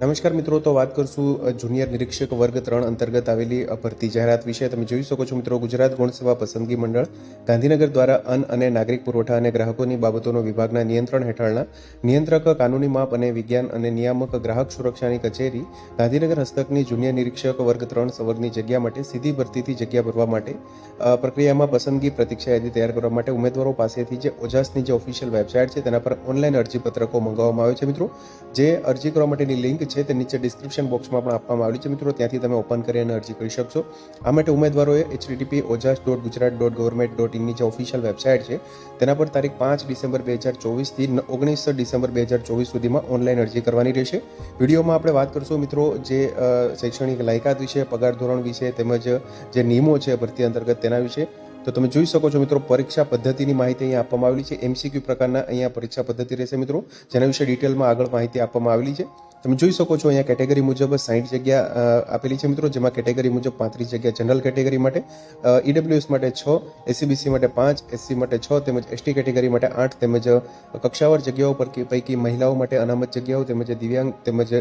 નમસ્કાર મિત્રો, તો વાત કરશું જુનિયર નિરીક્ષક વર્ગ ત્રણ અંતર્ગત આવેલી ભરતી જાહેરાત વિશે. તમે જોઈ શકો છો મિત્રો, ગુજરાત ગુણસેવા પસંદગી મંડળ ગાંધીનગર દ્વારા અન્ન અને નાગરિક પુરવઠા અને ગ્રાહકોની બાબતોનો વિભાગના નિયંત્રણ હેઠળના નિયંત્રક કાનૂની માપ અને વિજ્ઞાન અને નિયામક ગ્રાહક સુરક્ષાની કચેરી ગાંધીનગર હસ્તકની જુનિયર નિરીક્ષક વર્ગ ત્રણ સવર્ગની જગ્યા માટે સીધી ભરતીથી જગ્યા ભરવા માટે પ્રક્રિયામાં પસંદગી પ્રતીક્ષા યાદી તૈયાર કરવા માટે ઉમેદવારો પાસેથી જે ઓજાસની જે ઓફિશિયલ વેબસાઇટ છે તેના પર ઓનલાઈન અરજી પત્રકો મંગાવવામાં આવે છે મિત્રો. જે અરજી કરવા માટેની લિંક છે તે નીચે ડિસ્ક્રિપ્શન બોક્સમાં પણ આપવામાં આવ્યું છે. મિત્રો, ત્યાંથી તમે ઓપન કરી અને અરજી કરી શકશો. આ માટે ઉમેદવારોએ HTTP Ojas dot Gujarat dot government dot ઇનની જે ઓફિશિયલ વેબસાઇટ છે, તેના પર તારીખ પાંચ ડિસેમ્બર બે હજાર ચોવીસથી ઓગણીસ ડિસેમ્બર બે હજાર ચોવીસ સુધીમાં ઓનલાઈન અરજી કરવાની રહેશે. વિડીયોમાં આપણે વાત કરશું, મિત્રો, જે શૈક્ષણિક લાયકાત વિશે, પગાર ધોરણ વિશે, તેમજ જે નિયમો છે ભરતી અંતર્ગત તેના વિશે. તો તમે જોઈ શકો છો, મિત્રો, પરીક્ષા પદ્ધતિની માહિતી અહીંયા આપવામાં આવેલી છે. એમસીક્યુ પ્રકારના અહીંયા પરીક્ષા પદ્ધતિ રહેશે, મિત્રો. જેના વિશે ડિટેલમાં આગળ માહિતી આપવામાં આવેલી છે. તમે જોઈ શકો છો અહીંયા કેટેગરી મુજબ સાઠ જગ્યા આપેલી છે મિત્રો, જેમાં કેટેગરી મુજબ પાંત્રીસ જગ્યા જનરલ કેટેગરી માટે ઈડબ્લ્યુએસ માટે છ એસસીબીસી માટે પાંચ એસસી માટે છ, તેમજ એસટી કેટેગરી માટે આઠ, તેમજ કક્ષાવાર જગ્યાઓ પર પૈકી મહિલાઓ માટે અનામત જગ્યાઓ, તેમજ દિવ્યાંગ, તેમજ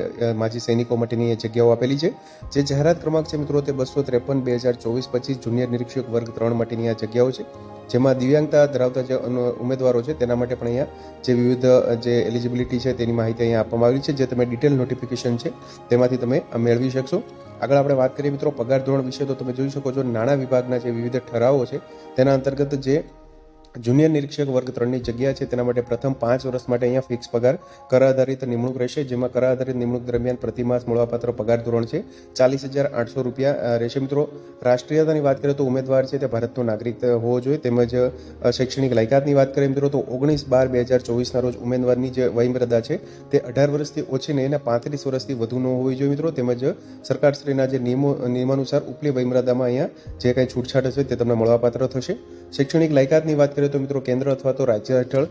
માજી સૈનિકો માટેની જગ્યાઓ આપેલી છે. જે જાહેરાત ક્રમાંક છે મિત્રો તે બસો ત્રેપન, બે હજાર ચોવીસ પચીસ જુનિયર નિરીક્ષક વર્ગ ત્રણ માટેની આ જગ્યાઓ છે. જેમાં દિવ્યાંગતા ધરાવતા જે ઉમેદવારો છે, તેના માટે પણ અહીંયા જે વિવિધ જે એલિજિબિલિટી છે તેની માહિતી અહીંયા આપવામાં આવી છે. જે તમે ડિટેલ નોટિફિકેશન છે. તેમાંથી તમે મેળવી શકશો. આગળ આપણે વાત કરીએ મિત્રો, પગાર ધોરણ વિશે, તો તમે જોઈ શકો છો નાણાં વિભાગના જે વિવિધ ઠરાવો છે, તેના અંતર્ગત જે જુનિયર નિરીક્ષક વર્ગ ત્રણની જગ્યા છે. તેના માટે પ્રથમ પાંચ વર્ષ માટે અહીંયા ફિક્સ પગાર કર આધારિત નિમણૂક રહેશે, જેમાં કર આધારિત નિમણૂક દરમિયાન પ્રતિમાસ મળવાપાત્ર પગાર ધોરણ છે. ચાલીસ હજાર આઠસો રૂપિયા રહેશે. મિત્રો, રાષ્ટ્રીયતાની વાત કરીએ તો ઉમેદવાર છે તે ભારતનો નાગરિક હોવો જોઈએ. તેમજ શૈક્ષણિક લાયકાતની વાત કરીએ મિત્રો, તો ઓગણીસ બાર બે હજાર ચોવીસના રોજ ઉમેદવારની જે વયમર્યાદા છે તે અઢાર વર્ષથી ઓછી નહીં અને પાંત્રીસ વર્ષથી વધુ ન હોવી જોઈએ મિત્રો. તેમજ, સરકારશ્રીના જે નિયમો, નિયમાનુસાર ઉપલી વયમર્યાદામાં અહીંયા જે કાંઈ છૂટછાટ હશે તે તમને મળવાપાત્ર થશે. શૈક્ષણિક લાયકાતની વાત કરીએ તો મિત્રો કેન્દ્ર અથવા તો રાજ્ય હેઠળ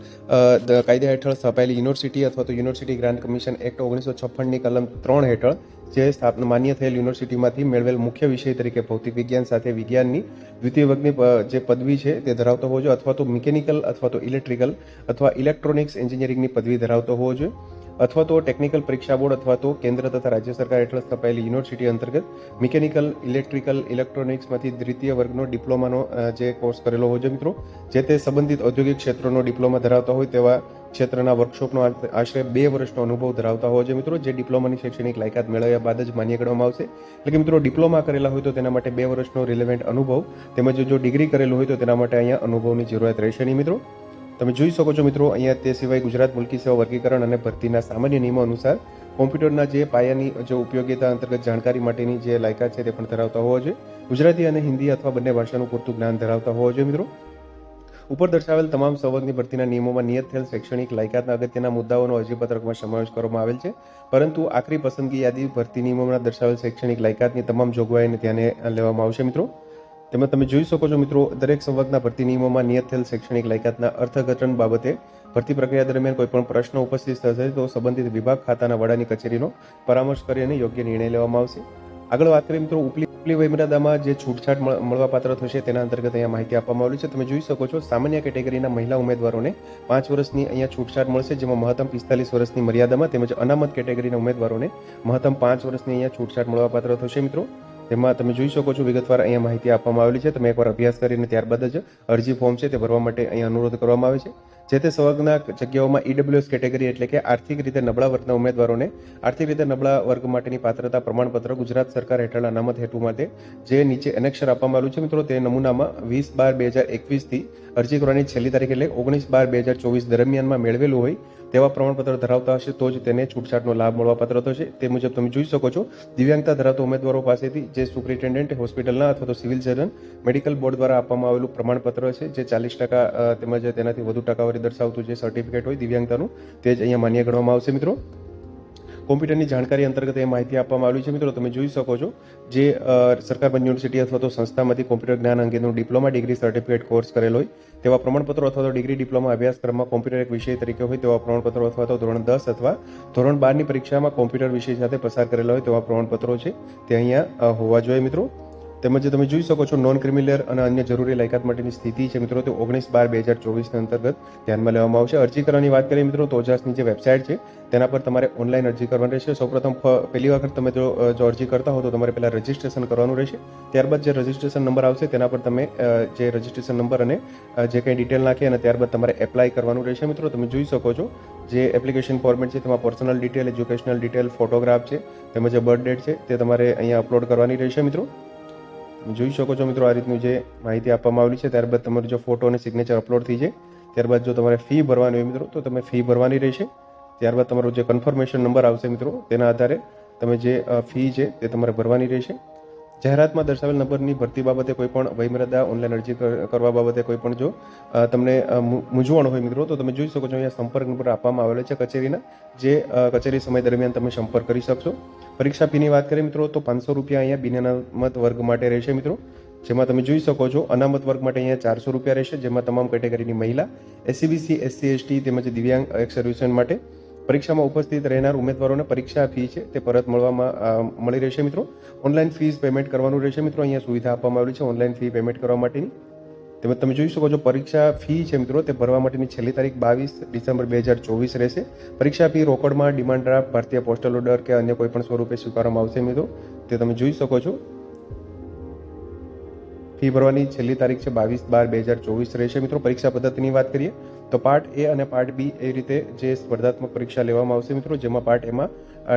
કાયદા હેઠળ સ્થપાયેલી યુનિવર્સિટી અથવા તો યુનિવર્સિટી ગ્રાન્ટ કમિશન એક્ટ ઓગણીસો છપ્પનની કલમ ત્રણ હેઠળ, જે સ્થાપના માન્ય થયેલ યુનિવર્સિટીમાંથી મેળવેલ મુખ્ય વિષય તરીકે ભૌતિક વિજ્ઞાન સાથે વિજ્ઞાનની દ્વિતીય વર્ગની જે પદવી છે તે ધરાવતો હોવો જોઈએ અથવા તો મિકેનિકલ અથવા તો ઇલેક્ટ્રિકલ અથવા ઇલેક્ટ્રોનિક્સ એન્જિનિયરિંગની પદવી ધરાવતો હોવો જોઈએ. અથવા તો ટેકનિકલ પરીક્ષા બોર્ડ અથવા તો કેન્દ્ર તથા રાજ્ય સરકાર હેઠળ સ્થપાયેલી યુનિવર્સિટી અંતર્ગત મિકેનિકલ ઇલેક્ટ્રિકલ ઇલેક્ટ્રોનિક્સમાંથી દ્વિતીય વર્ગનો ડિપ્લોમાનો જે કોર્સ કરેલો હોય છે મિત્રો, જે તે સંબંધિત ઔદ્યોગિક ક્ષેત્રોનો ડિપ્લોમા ધરાવતા હોય તેવા ક્ષેત્રના વર્કશોપનો આશરે બે વર્ષનો અનુભવ ધરાવતા હોય છે મિત્રો, જે ડિપ્લોમાની શૈક્ષણિક લાયકાત મેળવ્યા બાદ જ માન્ય ગણવામાં આવશે. એટલે કે મિત્રો ડિપ્લોમા કરેલા હોય તો તેના માટે બે વર્ષનો રિલેવન્ટ અનુભવ, તેમજ જો ડિગ્રી કરેલું હોય તો તેના માટે અહીંયા અનુભવની જરૂરિયાત રહેશે નહીં મિત્રો. તમે જોઈ શકો છો મિત્રો, અહીંયા તે સિવાય ગુજરાત મુલકી સેવા વર્ગીકરણ અને ભરતીના સામાન્ય નિયમો અનુસાર કોમ્પ્યુટરના જે પાયાની જે ઉપયોગીતા અંતર્ગત જાણકારી માટેની જે લાયકાત છે તે પણ ધરાવતા હોવા જોઈએ. ગુજરાતી અને હિન્દી અથવા બંને ભાષાનું પૂરતું જ્ઞાન ધરાવતા હોવા જોઈએ મિત્રો. ઉપર દર્શાવેલ તમામ સંવર્ગની ભરતીના નિયમોમાં નિયત થયેલ શૈક્ષણિક લાયકાતના અગત્યના મુદ્દાઓનો અરજીપત્રકમાં સમાવેશ કરવામાં આવેલ છે. પરંતુ આખરી પસંદગી યાદી ભરતી નિયમોમાં દર્શાવેલ શૈક્ષણિક લાયકાતની તમામ જોગવાઈને ધ્યાને લેવામાં આવશે મિત્રો. તેમાં તમે જોઈ શકો છો મિત્રો, દરેક સંવર્ગના ભરતી નિયમોમાં નિયત થયેલ શૈક્ષણિક લાયકાતના અર્થઘટન બાબતે ભરતી પ્રક્રિયા દરમિયાન કોઈ પણ પ્રશ્ન ઉપસ્થિત થશે તો સંબંધિત વિભાગ ખાતાના વડાની કચેરીનો પરામર્શ કરી અને યોગ્ય નિર્ણય લેવામાં આવશે. આગળ વાત કરીએ મિત્રો, ઉપલી ઉપલી વયમર્યાદામાં જે છૂટછાટ મળ- મળવાપાત્ર થશે તેના અંતર્ગત અહીંયા માહિતી આપવામાં આવેલી છે. તમે જોઈ શકો છો, સામાન્ય કેટેગરીના મહિલા ઉમેદવારોને પાંચ વર્ષની અહીંયા છૂટછાટ મળશે, જેમાં મહત્તમ પિસ્તાલીસ વર્ષની મર્યાદામાં તેમજ અનામત કેટેગરીના ઉમેદવારોને મહત્તમ પાંચ વર્ષની અહીંયા છૂટછાટ મળવાપાત્ર થશે મિત્રો. તેમાં તમે જોઈ શકો છો વિગતવાર અહીંયા માહિતી આપવામાં આવેલી છે. તમે એકવાર અભ્યાસ કરીને ત્યારબાદ જ અરજી ફોર્મ છે તે ભરવા માટે અહીંયા અનુરોધ કરવામાં આવે છે. જે તે સંવર્ગના જગ્યાઓમાં ઈડબ્લ્યુએસ કેટેગરી એટલે કે આર્થિક રીતે નબળા વર્ગના ઉમેદવારોને આર્થિક રીતે નબળા વર્ગ માટેની પાત્રતા પ્રમાણપત્ર ગુજરાત સરકાર હેઠળ અનામત હેતુ માટે જે નીચે એનેક્ષર આપવામાં આવ્યું છે મિત્રો, તે નમૂનામાં વીસ બાર બે હજાર એકવીસથી અરજી કરવાની છેલ્લી તારીખ એટલે ઓગણીસ બાર બે હજાર ચોવીસ દરમિયાનમાં મેળવેલું હોય તેવા પ્રમાણપત્ર ધરાવતા હશે તો જ તેને છૂટછાટનો લાભ મળવાપાત્ર થશે. તે મુજબ તમે જોઈ શકો છો, દિવ્યાંગતા ધરાવતા ઉમેદવારો પાસેથી જે સુપ્રિન્ટેન્ડન્ટ, હોસ્પિટલના અથવા તો સિવિલ સર્જન, મેડિકલ બોર્ડ દ્વારા આપવામાં આવેલું પ્રમાણપત્ર છે જે ચાલીસ ટકા તેમજ તેનાથી વધુ ટકાવારી દર્શાવતું જે સર્ટિફિકેટ હોય દિવ્યાંગતાનું, તે જ અહીંયા માન્ય ગણવામાં આવશે મિત્રો. કોમ્પ્યુટરની જાણકારી અંતર્ગત એ માહિતી આપવામાં આવી છે મિત્રો. તમે જોઈ શકો છો જે સરકાર બંધ યુનિવર્સિટી અથવા તો સંસ્થામાંથી કોમ્પ્યુટર જ્ઞાન અંગેનું ડિપ્લોમા ડિગ્રી સર્ટિફિકેટ કોર્સ કરેલ હોય, તેવા પ્રમાણપત્રો અથવા તો ડિગ્રી ડિપ્લોમા અભ્યાસક્રમમાં કોમ્પ્યુટર એક વિષય તરીકે હોય તેવા પ્રમાણપત્રો અથવા તો ધોરણ દસ અથવા ધોરણ બારની પરીક્ષામાં કોમ્પ્યુટર વિષય સાથે પસાર કરેલા હોય તેવા પ્રમાણપત્રો છે તે અહીંયા હોવા જોઈએ મિત્રો. તેમજ તમે જોઈ શકો છો નોન ક્રિમિનલ અને અન્ય જરૂરી લાયકાત માટેની સ્થિતિ છે. મિત્રો, તે ઓગણીસ બાર બે હજાર ચોવીસના અંતર્ગત ધ્યાનમાં લેવામાં આવશે. અરજી કરવાની વાત કરીએ મિત્રો તો ઓજાસની જે વેબસાઇટ છે, તેના પર તમારે ઓનલાઈન અરજી કરવાની રહેશે. સૌપ્રથમ પહેલી વખત તમે જો અરજી કરતા હો તો તમારે પહેલાં રજિસ્ટ્રેશન કરવાનું રહેશે. ત્યારબાદ જે રજિસ્ટ્રેશન નંબર આવશે, તેના પર તમે જે રજિસ્ટ્રેશન નંબર અને જે કંઈ ડિટેલ નાખી અને ત્યારબાદ તમારે એપ્લાય કરવાનું રહેશે. મિત્રો, તમે જોઈ શકો છો, જે એપ્લિકેશન ફોર્મેટ છે, તેમાં personal detail, educational detail, photograph છે, તેમજ બર્થ ડેટ છે, તે તમારે અહીંયા અપલોડ કરવાની રહેશે. મિત્રો જોઈ શકો છો મિત્રો આ રીતનું જે માહિતી આપવામાં આવેલી છે, ત્યારબાદ તમારું જો ફોટો અને સિગ્નેચર અપલોડ થઈ જાય ત્યારબાદ જો તમારે ફી ભરવાની હોય મિત્રો, તો તમે ફી ભરવાની રહેશે. ત્યારબાદ તમારો જે કન્ફર્મેશન નંબર આવશે મિત્રો, તેના આધારે તમે જે ફી છે તે તમારે ભરવાની રહેશે. જાહેરાતમાં દર્શાવેલ નંબરની ભરતી બાબતે કોઈ પણ વયમર્યાદા ઓનલાઈન અરજી કરવા બાબતે કોઈ પણ જો તમને મૂંઝવણ હોય મિત્રો, તો તમે જોઈ શકો છો અહીંયા સંપર્ક નંબર આપવામાં આવેલો છે કચેરીના, જે કચેરી સમય દરમિયાન તમે સંપર્ક કરી શકશો. પરીક્ષા ફીની વાત કરીએ મિત્રો, તો પાંચસો રૂપિયા અહીંયા બિનઅનામત વર્ગ માટે રહેશે મિત્રો. જેમાં તમે જોઈ શકો છો, અનામત વર્ગ માટે અહીંયા ચારસો રૂપિયા રહેશે, જેમાં તમામ કેટેગરીની મહિલા એસસીબીસી એસસી એસટી તેમજ દિવ્યાંગ એક્સ સર્વિસમેન માટે પરીક્ષામાં ઉપસ્થિત રહેનાર ઉમેદવારોને પરીક્ષા ફી છે, તે પરત મળવામાં મળી રહેશે મિત્રો. ઓનલાઈન ફીસ પેમેન્ટ કરવાનું રહેશે મિત્રો. અહીંયા સુવિધા આપવામાં આવેલી છે ઓનલાઈન ફી પેમેન્ટ કરવા માટેની. તેમજ તમે જોઈ શકો છો પરીક્ષા ફી છે મિત્રો, તે ભરવા માટેની છેલ્લી તારીખ બાવીસ ડિસેમ્બર બે હજાર ચોવીસ રહેશે. પરીક્ષા ફી રોકડમાં ડિમાન્ડ ડ્રાફ્ટ, ભારતીય પોસ્ટલ ઓર્ડર કે અન્ય કોઈ પણ સ્વરૂપે સ્વીકારવામાં આવશે મિત્રો. તે તમે જોઈ શકો છો. ફી ભરવાની છેલ્લી તારીખ છે બાવીસ બાર બે હજાર ચોવીસ રહેશે મિત્રો. પરીક્ષા પદ્ધતિની વાત કરીએ તો પાર્ટ એ અને પાર્ટ બી એ રીતે જે સ્પર્ધાત્મક પરીક્ષા લેવામાં આવશે મિત્રો, જેમાં પાર્ટ એમાં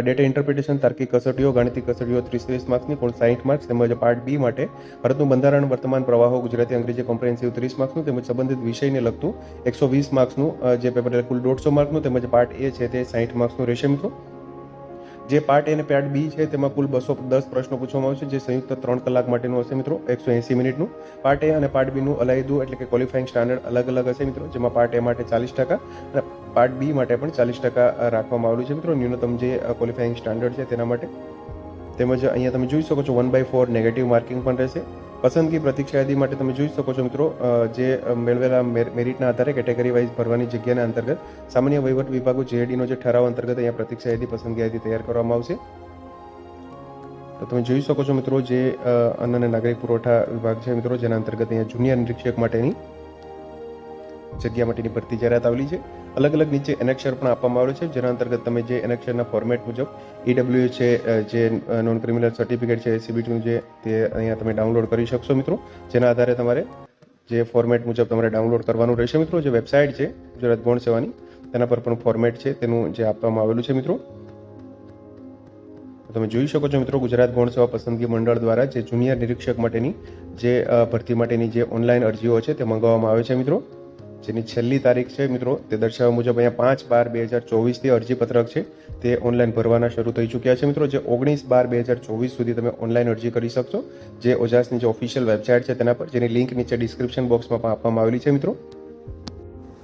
ડેટા ઇન્ટરપ્રિટેશન તાર્કિક કસોટીઓ, ગાણિતિક કસોટીઓ ત્રીસ ત્રીસ માર્ક્સની કુલ સાઠ માર્ક્સ તેમજ પાર્ટ બી માટે ભારતનું બંધારણ, વર્તમાન, પ્રવાહો, ગુજરાતી, અંગ્રેજી કોમ્પ્રિહેન્સિવ ત્રીસ માર્ક્સનું તેમજ સંબંધિત વિષયને લગતું એકસો વીસ માર્ક્સનું જે પેપર કુલ દોઢસો માર્કનું તેમજ પાર્ટ એ છે તે સાઠ માર્ક્સનું રહેશે મિત્રો. જે પાર્ટ એ અને પાર્ટ બી છે, તેમાં કુલ બસો દસ પ્રશ્નો પૂછવામાં આવશે, જે સંયુક્ત ત્રણ કલાક માટેનું હશે મિત્રો, એકસો એંસી મિનિટનું. પાર્ટ એ અને પાર્ટ બીનું અલાયદું એટલે કે ક્વોલિફાઇંગ સ્ટાન્ડર્ડ અલગ અલગ હશે મિત્રો, જેમાં પાર્ટ એ માટે ચાલીસ ટકા અને પાર્ટ બી માટે પણ ચાલીસ ટકા રાખવામાં આવેલું છે મિત્રો, ન્યૂનતમ જે ક્વોલિફાઇંગ સ્ટાન્ડર્ડ છે તેના માટે. તેમજ અહીંયા તમે જોઈ શકો છો one by four negative marking પણ રહેશે. પસંદગી પ્રતીક્ષા યાદી માટે તમે જોઈ શકો છો મિત્રો જે મેળવેલા મેર- મેરિટના આધારે કેટેગરી વાઇઝ ભરવાની જગ્યાના અંતર્ગત સામાન્ય વહીવટ વિભાગો જેએડીનો જે ઠરાવ અંતર્ગત અહીંયા પ્રતીક્ષા યાદી, પસંદગી તૈયાર કરવામાં આવશે. તો તમે જોઈ શકો છો મિત્રો જે અન્ન અને નાગરિક પુરવઠા વિભાગ છે મિત્રો, જેના અંતર્ગત અહીંયા જુનિયર નિરીક્ષક માટેની જગ્યા માટેની ભરતી જાહેરાત આવેલી છે. અલગ અલગ નીચે એનેક્ષર પણ આપવામાં આવ્યું છે, જેના અંતર્ગત તમે જે એનેક્ષરના ફોર્મેટ મુજબ ઈડબ્લ્યુ છે જે નોન ક્રિમિનલ સર્ટિફિકેટ છે સીબીટીનું જે, તે અહીંયા તમે ડાઉનલોડ કરી શકશો મિત્રો. જેના આધારે તમારે જે ફોર્મેટ મુજબ તમારે ડાઉનલોડ કરવાનું રહેશે મિત્રો. જે વેબસાઇટ છે, ગુજરાત ગૌણ સેવાની, તેના પર પણ ફોર્મેટ છે, તેનું જે આપવામાં આવેલું છે મિત્રો. તમે જોઈ શકો છો મિત્રો, ગુજરાત ગૌણ સેવા પસંદગી મંડળ દ્વારા જે જુનિયર નિરીક્ષક માટેની જે ભરતી માટેની જે ઓનલાઈન અરજીઓ છે, તે મંગાવવામાં આવે છે મિત્રો. જેની છેલ્લી તારીખ છે, મિત્રો. તે દર્શાવ્યા મુજબ અહીંયા પાંચ બાર બે હજાર ચોવીસથી અરજીપત્રક છે. તે ઓનલાઈન ભરવાના શરૂ થઈ ચૂક્યા છે, મિત્રો. જે ઓગણીસ બાર બે હજાર ચોવીસ સુધી તમે ઓનલાઈન અરજી કરી શકશો. જે ઓજાસની જે ઓફિશિયલ વેબસાઇટ છે તેના પર, જેની લિંક નીચે ડિસ્ક્રિપ્શન બોક્સમાં પણ આપવામાં આવેલી છે, મિત્રો.